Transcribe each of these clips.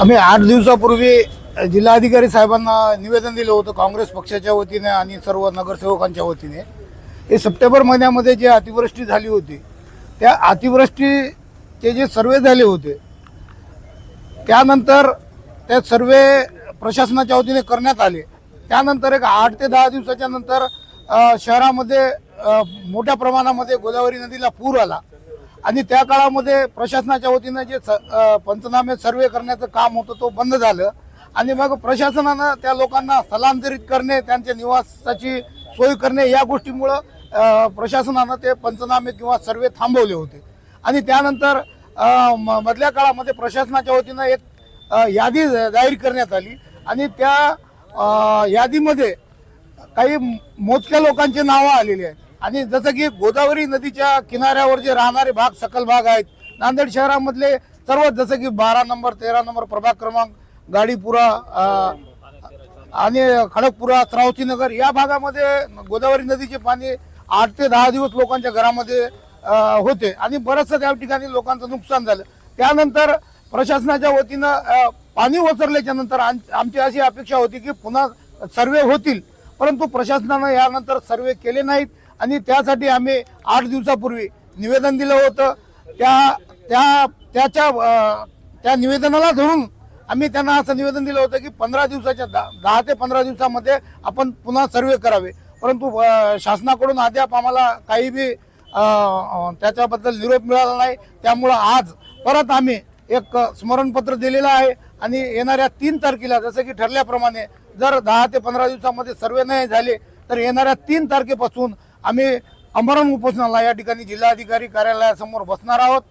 आम्ही आठ दिवसापूर्वी जिल्हाधिकारी साहेबांना निवेदन दिलं होतं काँग्रेस पक्षाच्या वतीने आणि सर्व नगरसेवकांच्या वतीने. हे सप्टेंबर महिन्यामध्ये जे अतिवृष्टी झाली होती त्या अतिवृष्टीचे जे सर्वे झाले होते त्यानंतर ते सर्वे प्रशासनाच्या वतीने करण्यात आले. त्यानंतर एक आठ ते दहा दिवसाच्या नंतर शहरामध्ये मोठ्या प्रमाणामध्ये गोदावरी नदीला पूर आला. आणि त्या काळामध्ये प्रशासनाच्या वतीनं जे स- पंचनामे सर्वे करण्याचं काम होतं तो बंद झालं. आणि मग प्रशासनानं त्या लोकांना स्थलांतरित करणे त्यांच्या निवासाची सोय करणे या गोष्टीमुळं प्रशासनानं ते पंचनामे किंवा सर्वे थांबवले होते. आणि त्यानंतर म- मधल्या काळामध्ये प्रशासनाच्या वतीनं एक यादी जाहीर करण्यात आली. आणि त्या यादीमध्ये काही मोजक्या लोकांची नावं आलेली आहेत. आणि जसं की गोदावरी नदीच्या किनाऱ्यावर जे राहणारे भाग सकल भाग आहेत नांदेड शहरामधले सर्व जसं की बारा नंबर तेरा नंबर प्रभाग क्रमांक गाडीपुरा आणि खडकपुरा श्रावतीनगर या भागामध्ये गोदावरी नदीचे पाणी आठ ते दहा दिवस लोकांच्या घरामध्ये होते. आणि बरंचसं त्या ठिकाणी लोकांचं नुकसान झालं. त्यानंतर प्रशासनाच्या वतीनं पाणी ओसरल्याच्या नंतर आम- आमची अशी अपेक्षा होती की पुन्हा सर्वे होतील. परंतु प्रशासनानं यानंतर सर्वे केले नाहीत. आणि त्यासाठी आम्ही आठ दिवसापूर्वी निवेदन दिलं होतं. त्या त्या त्याच्या त्या निवेदनाला धरून आम्ही त्यांना असं निवेदन दिलं होतं की पंधरा दिवसाच्या दहा दहा ते पंधरा दिवसामध्ये आपण पुन्हा सर्वे करावे. परंतु शासनाकडून अद्याप आम्हाला काही बी त्याच्याबद्दल निरोप मिळाला नाही. त्यामुळं आज परत आम्ही एक स्मरणपत्र दिलेलं आहे आणि येणाऱ्या तीन तारखेला जसं की ठरल्याप्रमाणे जर दहा ते पंधरा दिवसामध्ये सर्वे नाही झाले तर येणाऱ्या तीन तारखेपासून आम्ही अमरण उपोषणाला या ठिकाणी जिल्हाधिकारी कार्यालयासमोर बसणार आहोत.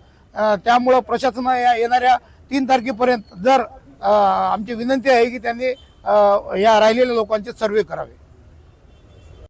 त्यामुळं प्रशासना या येणाऱ्या तीन तारखेपर्यंत जर आमची विनंती आहे की त्यांनी या राहिलेल्या लोकांचे सर्वे करावे.